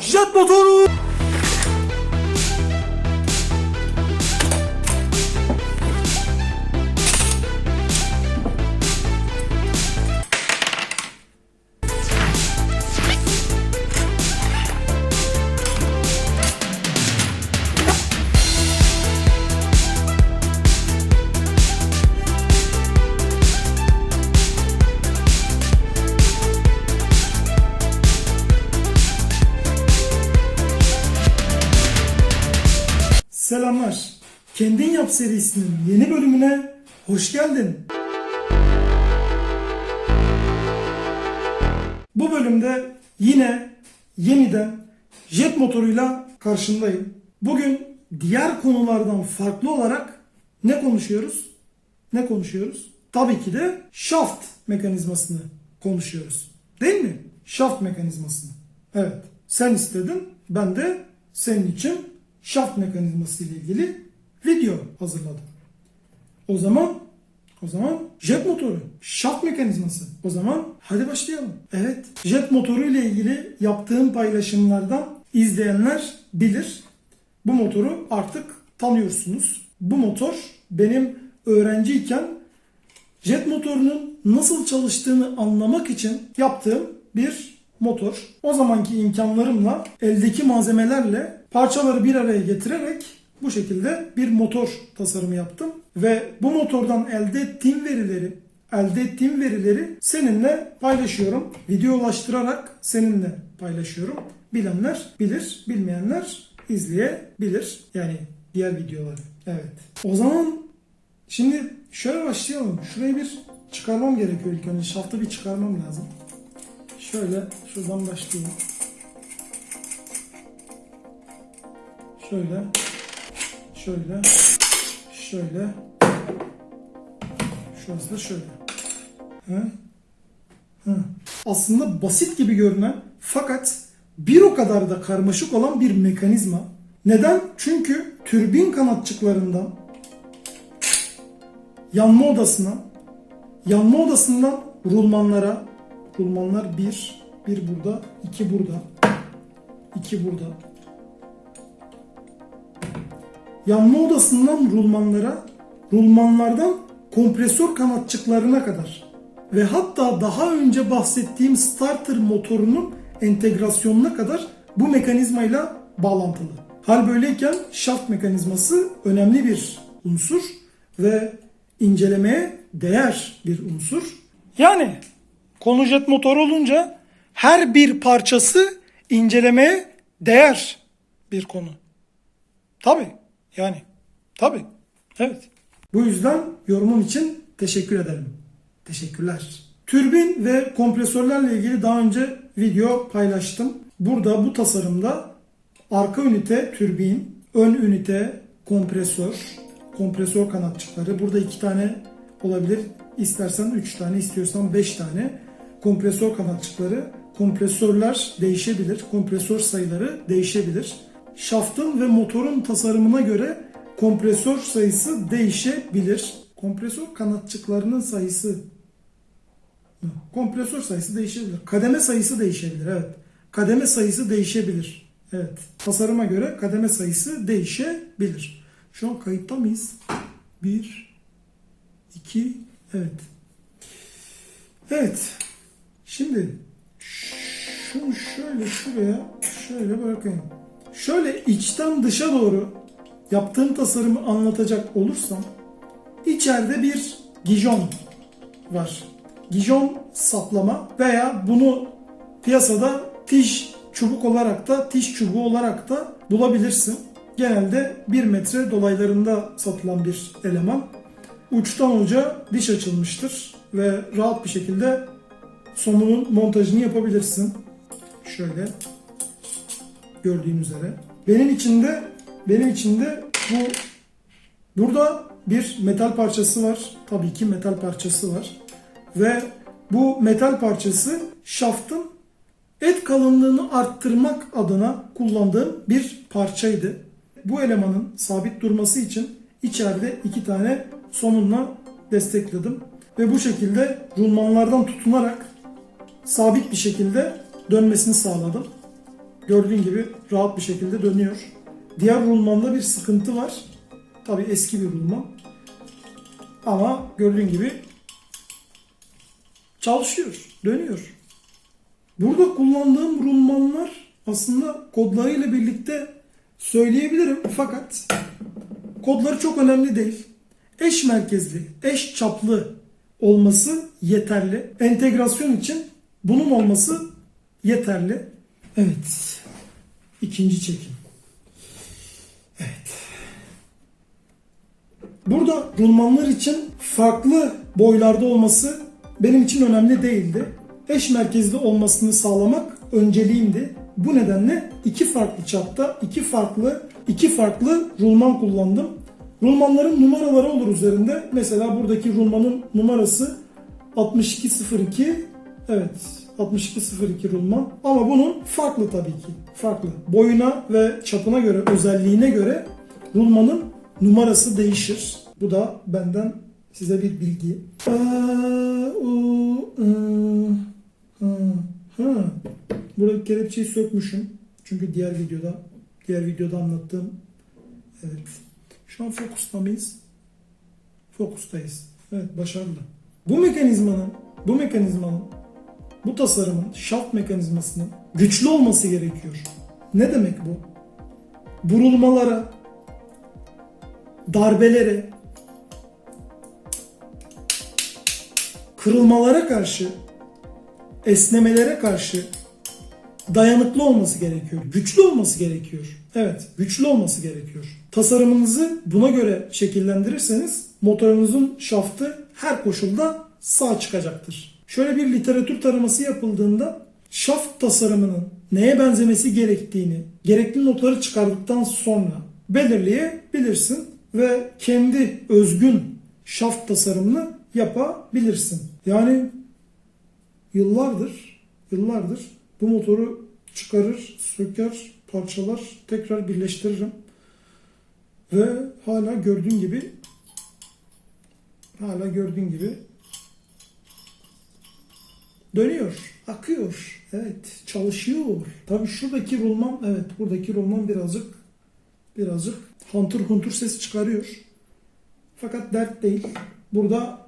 jet motoru. Yap serisinin yeni bölümüne hoş geldin. Bu bölümde yine yeniden jet motoruyla karşındayım. Bugün diğer konulardan farklı olarak ne konuşuyoruz? Ne konuşuyoruz? Tabii ki de shaft mekanizmasını konuşuyoruz. Değil mi? Shaft mekanizmasını. Evet. Sen istedin. Ben de senin için shaft mekanizması ile ilgili video hazırladım. O zaman o zaman jet motoru, shaft mekanizması. O zaman hadi başlayalım. Evet, jet motoru ile ilgili yaptığım paylaşımlardan izleyenler bilir. Bu motoru artık tanıyorsunuz. Bu motor benim öğrenciyken jet motorunun nasıl çalıştığını anlamak için yaptığım bir motor. O zamanki imkanlarımla eldeki malzemelerle parçaları bir araya getirerek bu şekilde bir motor tasarımı yaptım ve bu motordan elde ettiğim verileri elde ettiğim verileri seninle paylaşıyorum. Videolaştırarak seninle paylaşıyorum. Bilenler bilir, bilmeyenler izleyebilir. Yani diğer videoları. Evet. O zaman şimdi şöyle başlayalım. Şurayı bir çıkarmam gerekiyor ilk önce. Şaftı bir çıkarmam lazım. Şöyle şuradan başlayayım. Şöyle. Şöyle. Şöyle. Şurası da şöyle. Hı? Hı. Aslında basit gibi görünen fakat bir o kadar da karmaşık olan bir mekanizma. Neden? Çünkü türbin kanatçıklarından yanma odasına, yanma odasından rulmanlara, rulmanlar bir, bir burada, iki burada, iki burada. Yanma odasından rulmanlara, rulmanlardan kompresör kanatçıklarına kadar ve hatta daha önce bahsettiğim starter motorunun entegrasyonuna kadar bu mekanizmayla bağlantılı. Hal böyleyken şaft mekanizması önemli bir unsur ve incelemeye değer bir unsur. Yani konu jet motor olunca her bir parçası incelemeye değer bir konu. Tabi yani tabi evet. Bu yüzden yorumun için teşekkür ederim. Teşekkürler. Türbin ve kompresörlerle ilgili daha önce video paylaştım. Burada bu tasarımda arka ünite türbin, ön ünite kompresör, kompresör kanatçıkları. Burada iki tane olabilir. İstersen üç tane, istiyorsan beş tane kompresör kanatçıkları. Kompresörler değişebilir. Kompresör sayıları değişebilir. Şaftın ve motorun tasarımına göre kompresör sayısı değişebilir. Kompresör kanatçıklarının sayısı kompresör sayısı değişebilir. Kademe sayısı değişebilir. Evet. Kademe sayısı değişebilir. Evet. Tasarıma göre kademe sayısı değişebilir. Şu an kayıtta mıyız? 1 2 Evet. Evet. Şimdi şunu şöyle şuraya şöyle bırakayım. Şöyle içten dışa doğru yaptığım tasarımı anlatacak olursam içeride bir gijon var. Gijon saplama veya bunu piyasada tiş çubuk olarak da tiş çubuğu olarak da bulabilirsin. Genelde 1 metre dolaylarında satılan bir eleman. Uçtan uca diş açılmıştır ve rahat bir şekilde sonunun montajını yapabilirsin. Şöyle gördüğün üzere. Benim içinde benim içinde bu burada bir metal parçası var. Tabii ki metal parçası var. Ve bu metal parçası şaftın et kalınlığını arttırmak adına kullandığım bir parçaydı. Bu elemanın sabit durması için içeride iki tane somunla destekledim. Ve bu şekilde rulmanlardan tutunarak sabit bir şekilde dönmesini sağladım. Gördüğün gibi rahat bir şekilde dönüyor. Diğer rulmanda bir sıkıntı var. Tabi eski bir rulman. Ama gördüğün gibi çalışıyor, dönüyor. Burada kullandığım rulmanlar aslında kodlarıyla birlikte söyleyebilirim fakat kodları çok önemli değil. Eş merkezli, eş çaplı olması yeterli. Entegrasyon için bunun olması yeterli. Evet. İkinci çekim. Evet. Burada rulmanlar için farklı boylarda olması benim için önemli değildi. Eş merkezli olmasını sağlamak önceliğimdi. Bu nedenle iki farklı çapta, iki farklı iki farklı rulman kullandım. Rulmanların numaraları olur üzerinde. Mesela buradaki rulmanın numarası 6202. Evet, 6202 rulman. Ama bunun farklı tabii ki. Farklı. Boyuna ve çapına göre, özelliğine göre rulmanın numarası değişir. Bu da benden size bir bilgi. I, hı, hı. Buradaki kelepçeyi sökmüşüm. Çünkü diğer videoda diğer videoda anlattığım evet. Şu an fokusta mıyız? Fokustayız. Evet başarılı. Bu mekanizmanın bu mekanizmanın bu tasarımın şaft mekanizmasının güçlü olması gerekiyor. Ne demek bu? Burulmalara, darbelere, kırılmalara karşı, esnemelere karşı dayanıklı olması gerekiyor. Güçlü olması gerekiyor. Evet, güçlü olması gerekiyor. Tasarımınızı buna göre şekillendirirseniz motorunuzun şaftı her koşulda sağ çıkacaktır. Şöyle bir literatür taraması yapıldığında şaft tasarımının neye benzemesi gerektiğini gerekli notları çıkardıktan sonra belirleyebilirsin ve kendi özgün şaft tasarımını yapabilirsin. Yani yıllardır yıllardır bu motoru çıkarır, söker, parçalar, tekrar birleştiririm. Ve hala gördüğün gibi hala gördüğün gibi dönüyor, akıyor. Evet, çalışıyor. Tabii şuradaki rulman, evet buradaki rulman birazcık birazcık hunter hunter ses çıkarıyor. Fakat dert değil. Burada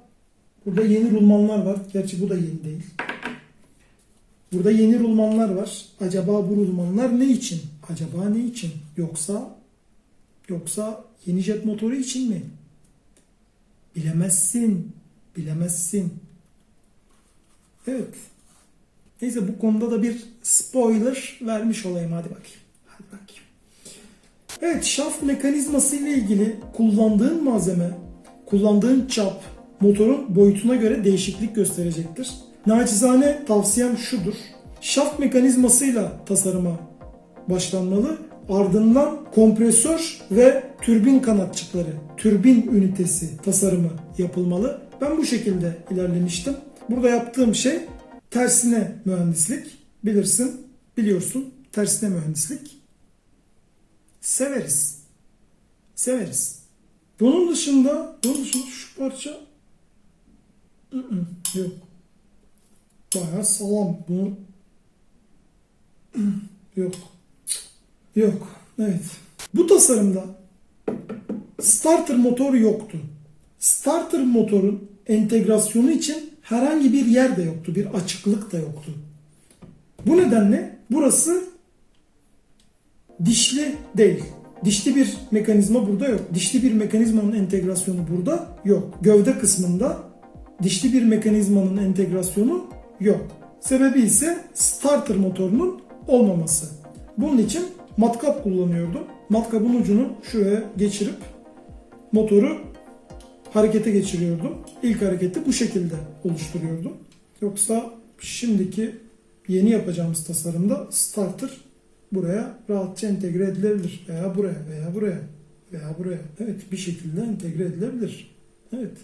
burada yeni rulmanlar var. Gerçi bu da yeni değil. Burada yeni rulmanlar var. Acaba bu rulmanlar ne için? Acaba ne için? Yoksa yoksa yeni jet motoru için mi? Bilemezsin. Bilemezsin. Evet. Neyse bu konuda da bir spoiler vermiş olayım. Hadi bakayım. Hadi bakayım. Evet şaft mekanizması ile ilgili kullandığın malzeme, kullandığın çap, motorun boyutuna göre değişiklik gösterecektir. Naçizane tavsiyem şudur. Şaft mekanizmasıyla tasarıma başlanmalı. Ardından kompresör ve türbin kanatçıkları, türbin ünitesi tasarımı yapılmalı. Ben bu şekilde ilerlemiştim. Burada yaptığım şey tersine mühendislik. Bilirsin, biliyorsun tersine mühendislik. Severiz. Severiz. Bunun dışında, bunun dışında şu parça ı-ı, yok. Bayağı sağlam. Bunu yok. Yok. Evet. Bu tasarımda starter motor yoktu. Starter motorun entegrasyonu için herhangi bir yer de yoktu. Bir açıklık da yoktu. Bu nedenle burası dişli değil. Dişli bir mekanizma burada yok. Dişli bir mekanizmanın entegrasyonu burada yok. Gövde kısmında dişli bir mekanizmanın entegrasyonu yok. Sebebi ise starter motorunun olmaması. Bunun için matkap kullanıyordum. Matkabın ucunu şuraya geçirip motoru harekete geçiriyordum. İlk hareketi bu şekilde oluşturuyordum. Yoksa şimdiki yeni yapacağımız tasarımda starter buraya rahatça entegre edilebilir. Veya buraya veya buraya veya buraya. Evet bir şekilde entegre edilebilir. Evet.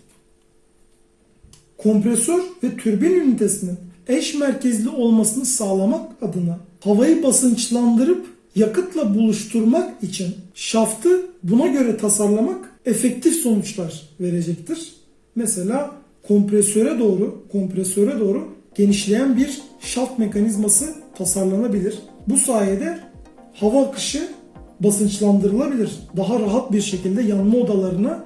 Kompresör ve türbin ünitesinin eş merkezli olmasını sağlamak adına havayı basınçlandırıp yakıtla buluşturmak için şaftı buna göre tasarlamak efektif sonuçlar verecektir. Mesela kompresöre doğru kompresöre doğru genişleyen bir şaft mekanizması tasarlanabilir. Bu sayede hava akışı basınçlandırılabilir. Daha rahat bir şekilde yanma odalarına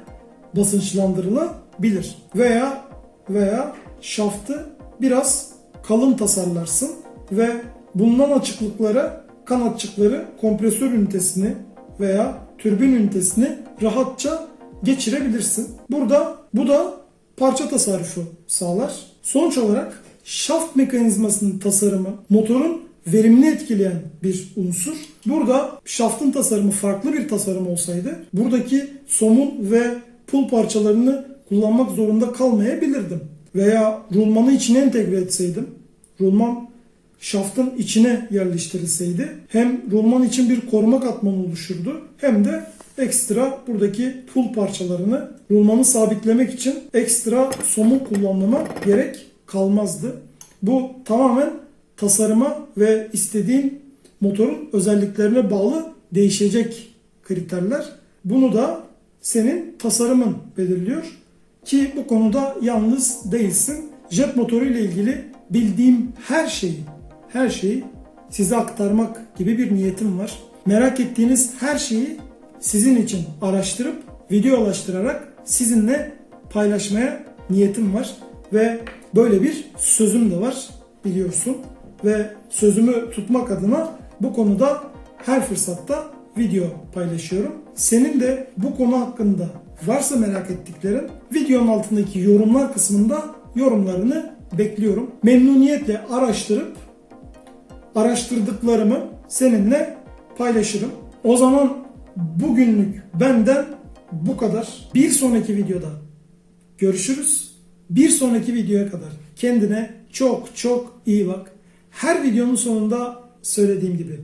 basınçlandırılabilir. Veya veya şaftı biraz kalın tasarlarsın ve bulunan açıklıklara kanatçıkları kompresör ünitesini veya türbin ünitesini rahatça geçirebilirsin. Burada bu da parça tasarrufu sağlar. Sonuç olarak şaft mekanizmasının tasarımı motorun verimini etkileyen bir unsur. Burada şaftın tasarımı farklı bir tasarım olsaydı buradaki somun ve pul parçalarını kullanmak zorunda kalmayabilirdim. Veya rulmanı içine entegre etseydim. Rulman şaftın içine yerleştirilseydi hem rulman için bir koruma katmanı oluşurdu hem de ekstra buradaki pul parçalarını rulmanı sabitlemek için ekstra somun kullanmama gerek kalmazdı. Bu tamamen tasarıma ve istediğin motorun özelliklerine bağlı değişecek kriterler. Bunu da senin tasarımın belirliyor. Ki bu konuda yalnız değilsin. Jet motoru ile ilgili bildiğim her şeyi, her şeyi size aktarmak gibi bir niyetim var. Merak ettiğiniz her şeyi sizin için araştırıp videolaştırarak sizinle paylaşmaya niyetim var ve böyle bir sözüm de var biliyorsun ve sözümü tutmak adına bu konuda her fırsatta video paylaşıyorum. Senin de bu konu hakkında varsa merak ettiklerin videonun altındaki yorumlar kısmında yorumlarını bekliyorum. Memnuniyetle araştırıp araştırdıklarımı seninle paylaşırım. O zaman bugünlük benden bu kadar. Bir sonraki videoda görüşürüz. Bir sonraki videoya kadar kendine çok çok iyi bak. Her videonun sonunda söylediğim gibi.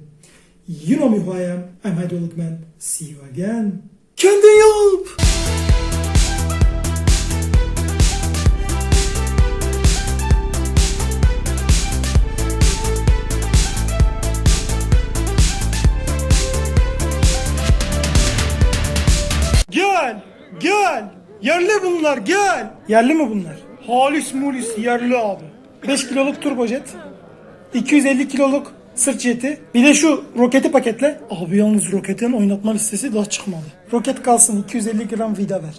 You know me who I am. I'm Hydraulic Man. See you again. Kendin yap. Yerli bunlar, gel. Yerli mi bunlar? Halis mulis yerli abi. 5 kiloluk turbojet. 250 kiloluk sırt jeti. Bir de şu roketi paketle. Abi yalnız roketin oynatma listesi daha çıkmadı. Roket kalsın 250 gram vida ver.